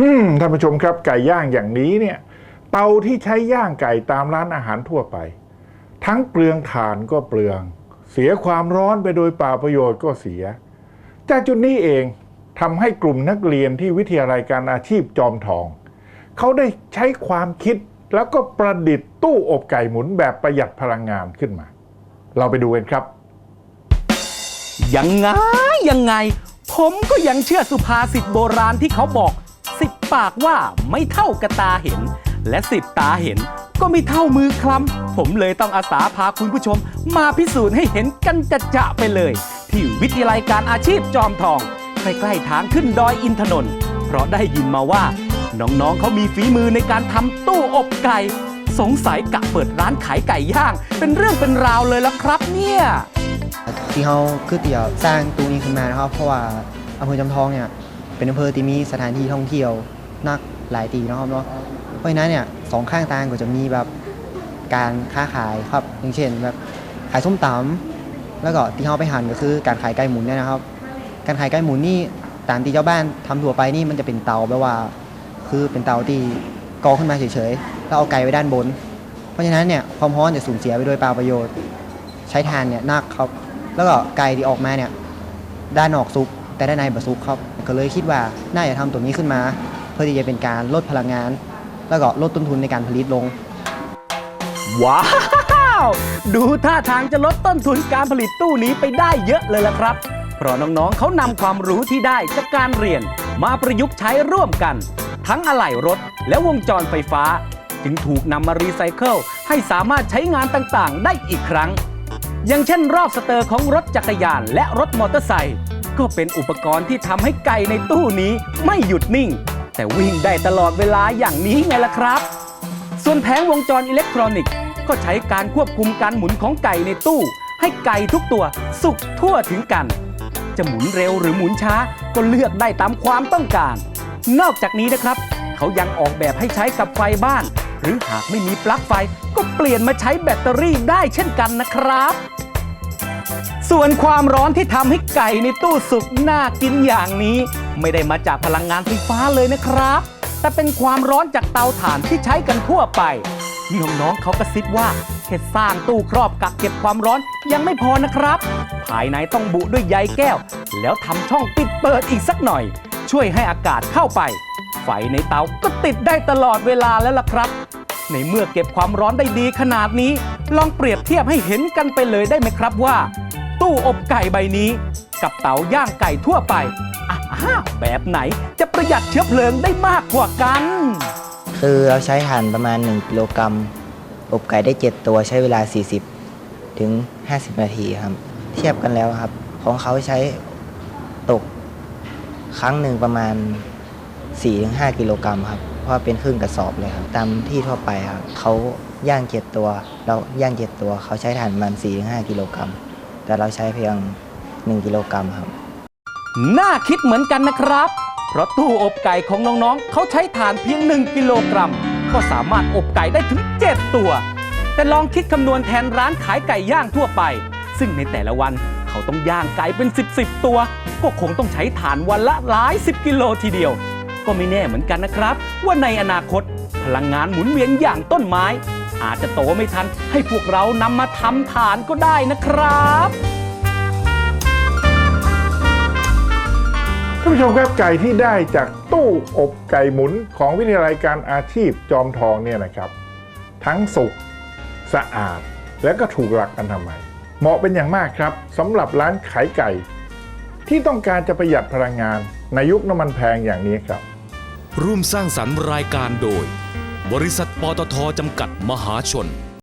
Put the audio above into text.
อืมท่านผู้ชมครับไก่ย่างอย่างนี้เนี่ย เตาที่ใช้ย่างไก่ตามร้านอาหารทั่วไป ทั้งเปลืองถ่านก็เปลือง เสียความร้อนไปโดยเปล่าประโยชน์ก็เสีย จากจุดนี้เองทำให้กลุ่มนักเรียนที่วิทยาลัยการอาชีพจอมทอง เขาได้ใช้ความคิดแล้วก็ประดิษฐ์ตู้อบไก่หมุนแบบประหยัดพลังงานขึ้นมา เราไปดูกันครับ ยังไงยังไง ผมก็ยังเชื่อสุภาษิตโบราณที่เขาบอก ปากว่าไม่เท่ากระตาเห็น และสิบตาเห็นก็ไม่เท่ามือคลำผมเลยต้องอาสาพาคุณผู้ชม มาพิสูจน์ให้เห็นกันจะจะไปเลย ที่วิทยาลัยการอาชีพจอมทอง ใกล้ๆทางขึ้นดอยอินทนนท์เพราะได้ยินมาว่า น้องๆเขามีฝีมือในการทำตู้อบไก่ สงสัยกะเปิดร้านขายไก่ย่าง เป็นเรื่องเป็นราวเลยละครับเนี่ยที่เขาคือเตี่ยวสร้างตู้นี้ขึ้นมานะครับ เพราะว่าอำเภอจำทองเนี่ยเป็นอำเภอที่มีสถานที่ท่องเที่ยว นักหลายตีนะครับเนาะเพราะฉะนั้นเนี่ยสองข้างทางก็จะมีแบบการค้าขายครับอย่างเช่นแบบขายส้มตำแล้วก็ที่เขาไปหันก็คือการขายไก่หมุนเนี่ยนะครับ การขายไก่หมุนนี่ตามที่เจ้าบ้านทำทั่วไปนี่มันจะเป็นเตาแบบว่า คือเป็นเตาที่กอขึ้นมาเฉยๆแล้วเอาไก่ไว้ด้านบน เพราะฉะนั้นเนี่ยความร้อนจะสูญเสียไปโดยเปล่าประโยชน์ ใช้ทานเนี่ยนักครับ แล้วก็ไก่ที่ออกมาเนี่ยด้านนอกซุกแต่ด้านในบะซุกครับก็เลยคิดว่าน่าจะทำตัวนี้ขึ้นมา เพื่อที่จะเป็นการลดพลังงาน แล้วก็ลดต้นทุนในการผลิตลง ว้าวดูท่าทางจะลดต้นทุนการผลิตตู้นี้ไปได้เยอะเลยละครับ เพราะน้องๆเขานำความรู้ที่ได้จากการเรียน มาประยุกต์ใช้ร่วมกัน ทั้งอะไหล่รถและวงจรไฟฟ้า จึงถูกนำมารีไซเคิลให้สามารถใช้งานต่างๆ ได้อีกครั้ง อย่างเช่นรอบสเตอร์ของรถจักรยานและรถมอเตอร์ไซค์ก็เป็นอุปกรณ์ที่ทำให้ไก่ในตู้นี้ไม่หยุดนิ่ง แต่วิ่งได้ตลอดเวลาอย่างนี้ไงล่ะครับ ส่วนแผงวงจรอิเล็กทรอนิกส์ ก็ใช้การควบคุมการหมุนของไก่ในตู้ ให้ไก่ทุกตัวสุกทั่วถึงกัน จะหมุนเร็วหรือหมุนช้าก็เลือกได้ตามความต้องการ นอกจากนี้นะครับ เขายังออกแบบให้ใช้กับไฟบ้าน หรือหากไม่มีปลั๊กไฟก็เปลี่ยนมาใช้แบตเตอรี่ได้เช่นกันนะครับ ส่วนความร้อนที่ทำให้ไก่ในตู้สุกน่ากินอย่างนี้ ไม่ได้มาจากพลังงานไฟฟ้าเลยนะครับ แต่เป็นความร้อนจากเตาถ่านที่ใช้กันทั่วไปนี่น้องๆเขากระซิบว่าแค่สร้างตู้ครอบกักเก็บความร้อนยังไม่พอนะครับ ภายในต้องบุด้วยใยแก้ว แล้วทำช่องปิดเปิดอีกสักหน่อย ช่วยให้อากาศเข้าไป ไฟในเตาก็ติดได้ตลอดเวลาแล้วล่ะครับ ในเมื่อเก็บความร้อนได้ดีขนาดนี้ ลองเปรียบเทียบให้เห็นกันไปเลยได้ไหมครับว่า ตู้อบไก่ใบนี้ กับเตาย่างไก่ทั่วไปอ่าแบบไหนจะประหยัดเชื้อเพลิงได้มากกว่ากัน คือเราใช้ถ่านประมาณ 1กิโลกรัมอบไก่ได้ 7 ตัวใช้เวลา 40 ถึง 50 นาทีครับ เทียบกันแล้วครับ ของเขาใช้ตกครั้งหนึ่งประมาณ 4-5 กิโลกรัมครับ เพราะเป็นครึ่งกระสอบเลยครับ ตามที่ทั่วไปครับเขาย่าง7ตัว เราย่าง7ตัว เขาใช้ถ่านประมาณ4-5 กิโลกรัม แต่เราใช้เพียง 1 กิโลกรัมครับ น่าคิดเหมือนกันนะครับ เพราะตู้อบไก่ของน้องๆ เขาใช้ถ่านเพียง 1 กิโลกรัม ก็สามารถอบไก่ได้ถึง 7 ตัว แต่ลองคิดคำนวณแทนร้านขายไก่ย่างทั่วไป ซึ่งในแต่ละวันเขาต้องย่างไก่เป็น 10 10ตัว ก็คงต้องใช้ถ่านวันละหลาย 10 กิโลทีเดียว ก็ไม่แน่เหมือนกันนะครับ ว่าในอนาคต พลังงานหมุนเวียนอย่างต้นไม้ อาจจะโตไม่ทัน ให้พวกเรานำมาทำถ่านก็ได้นะครับท่านผู้ชมครับไก่ที่ได้จากตู้อบไก่หมุนของวิทยาลัยการอาชีพจอมทองเนี่ยนะครับ ทั้งสุกสะอาดและก็ถูกหลักอนามัยเหมาะเป็นอย่างมากครับสำหรับร้านขายไก่ ที่ต้องการจะประหยัดพลังงานในยุคน้ำมันแพงอย่างนี้ครับ ร่วมสร้างสรรค์รายการโดย บริษัทปตทจำกัดมหาชน